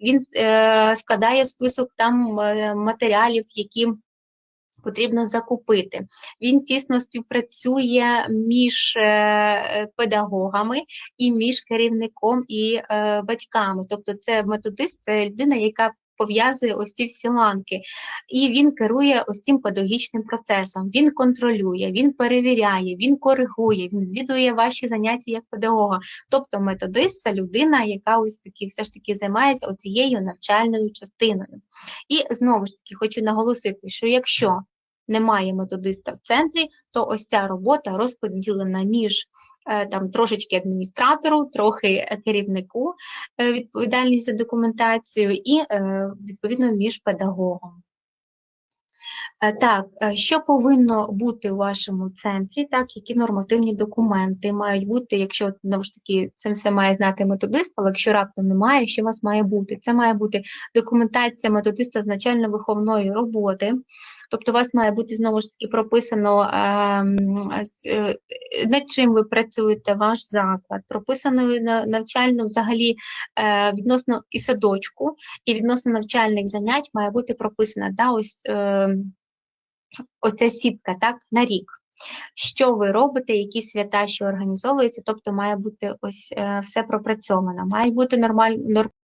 він е, складає список там е, матеріалів, які потрібно закупити. Він тісно співпрацює між е, педагогами і між керівником і батьками. Тобто, це методист, це людина, яка пов'язує ось ці всі ланки, і він керує ось цим педагогічним процесом. Він контролює, він перевіряє, він коригує, він звідує ваші заняття як педагога. Тобто, методист це людина, яка ось таки все ж таки займається оцією навчальною частиною. І знову ж таки хочу наголосити, що якщо немає методиста в центрі, то ось ця робота розподілена між там трошечки адміністратору, трохи е, керівнику е, відповідальність за документацію і е, відповідно між педагогом. Е, Так, е, що повинно бути у вашому центрі, так, які нормативні документи мають бути, якщо знову ж таки це все має знати методист, але якщо раптом немає, що у вас має бути? Це має бути документація методиста з начально-виховної роботи, тобто у вас має бути знову ж таки прописано, ем, е, над чим ви працюєте, ваш заклад, прописано на- навчально взагалі відносно і садочку, і відносно навчальних занять має бути прописана. Да, ось, ем, оця сітка так, на рік. Що ви робите, які свята, що організовуються, тобто має бути ось е, все пропрацьовано, має бути нормаль, нор-